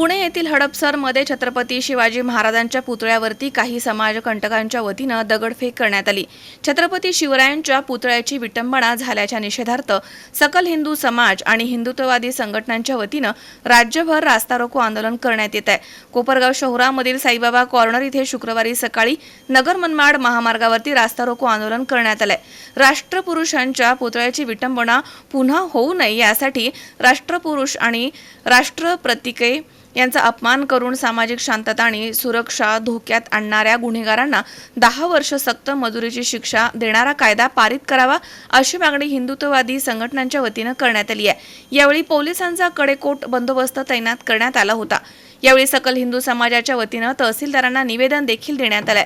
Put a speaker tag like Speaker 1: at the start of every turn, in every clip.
Speaker 1: पुणे येथील हडपसरमध्ये छत्रपती शिवाजी महाराजांच्या पुतळ्यावरती काही समाजकंटकांच्या वतीनं दगडफेक करण्यात आली. छत्रपती शिवरायांच्या पुतळ्याची विटंबना झाल्याच्या निषेधार्थ सकल हिंदू समाज आणि हिंदुत्ववादी संघटनांच्या वतीनं राज्यभर रास्ता रोको आंदोलन करण्यात येत आहे. कोपरगाव शहरामधील साईबाबा कॉर्नर इथे शुक्रवारी सकाळी नगर मनमाड महामार्गावरती रास्ता रोको आंदोलन करण्यात आलंय. राष्ट्रपुरुषांच्या पुतळ्याची विटंबना पुन्हा होऊ नये यासाठी राष्ट्रपुरुष आणि राष्ट्रप्रतिके यांचा अपमान करून सामाजिक शांतता आणि सुरक्षा धोक्यात आणणाऱ्या गुन्हेगारांना दहा वर्ष सक्त मजुरीची शिक्षा देणारा कायदा पारित करावा अशी मागणी हिंदुत्ववादी संघटनांच्या वतीनं करण्यात आली आहे. यावेळी पोलिसांचा कडेकोट बंदोबस्त तैनात करण्यात आला होता. यावेळी सकल हिंदू समाजाच्या वतीनं तहसीलदारांना निवेदन देखील देण्यात आलंय.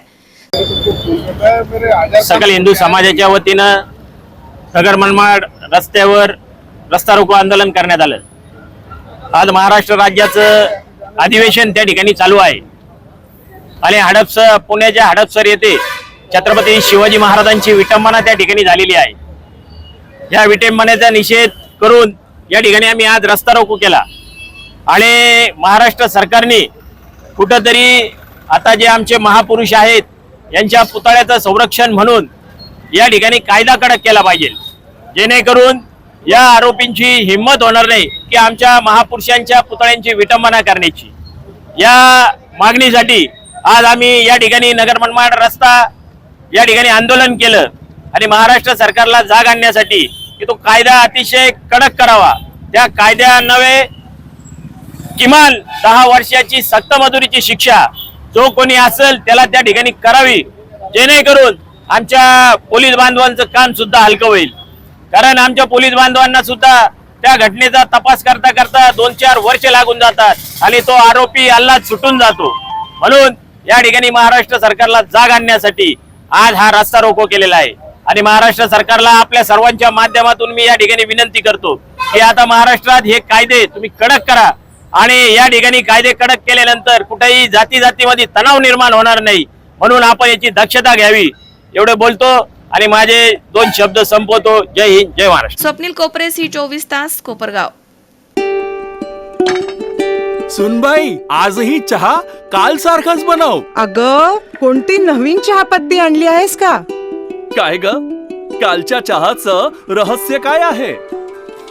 Speaker 2: सकल हिंदू समाजाच्या वतीनं सगर मनमाड रस्त्यावर रस्ता रोको आंदोलन करण्यात आलं. आज महाराष्ट्र राज्याचं अधिवेशन त्या ठिकाणी चालू आहे. आणि हडपसर पुण्याच्या हडपसर येथे छत्रपती शिवाजी महाराजांची विटंबना त्या ठिकाणी झालेली आहे. या विटंबनेचा निषेध करून या ठिकाणी आम्ही आज रस्ता रोको केला. आणि महाराष्ट्र सरकारने कुठंतरी आता जे आमचे महापुरुष आहेत यांच्या पुतळ्याचं संरक्षण म्हणून या ठिकाणी कायदा कडक केला पाहिजे. जेणेकरून या आरोपींची हिंमत होणार नाही की आमच्या महापुरुषांच्या पुतळ्यांची विटंबना करण्याची. या मागणीसाठी आज आम्ही या ठिकाणी नगर मनमाड रस्ता या ठिकाणी आंदोलन केलं आणि महाराष्ट्र सरकारला जाग आणण्यासाठी की तो कायदा अतिशय कडक करावा. त्या कायद्या नव्हे किमान दहा वर्षाची सक्त मजुरीची शिक्षा जो कोणी असेल त्याला त्या ठिकाणी करावी जेणेकरून आमच्या पोलीस बांधवांचं काम सुद्धा हलकं होईल. कारण आमच्या पोलीस बांधवांना सुद्धा त्या घटनेचा तपास करता करता दोन चार वर्ष लागून जातात आणि तो आरोपी अल्ला सुटून जातो. म्हणून या ठिकाणी महाराष्ट्र सरकारला जाग आणण्यासाठी आज हा रस्ता रोको केलेला आहे. आणि महाराष्ट्र सरकारला आपल्या सर्वांच्या माध्यमातून मी या ठिकाणी विनंती करतो की आता महाराष्ट्रात हे कायदे तुम्ही कडक करा. आणि या ठिकाणी कायदे कडक केल्यानंतर कुठेही जाती जातीमध्ये तणाव निर्माण होणार नाही. म्हणून आपण याची दक्षता घ्यावी. एवढे बोलतो. आणि माझे दोन शब्द संपवतो. जय हिंद जय महाराष्ट्र.
Speaker 1: स्वप्नील कोपरे सी चोवीस तास कोपरगाव.
Speaker 3: सुनबाई आजही चहा काल सारखाच बनव.
Speaker 4: अग कोणती नवीन चहापत्ती आणली आहेस का?
Speaker 3: काय ग? कालच्या चहाचं रहस्य काय आहे?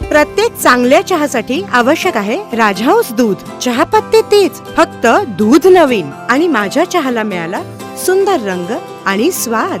Speaker 5: प्रत्येक चांगल्या चहासाठी आवश्यक आहे राजहंस दूध. चहापत्ती तीच फक्त दूध नवीन. आणि माझ्या चहाला मिळाला सुंदर रंग आणि स्वाद.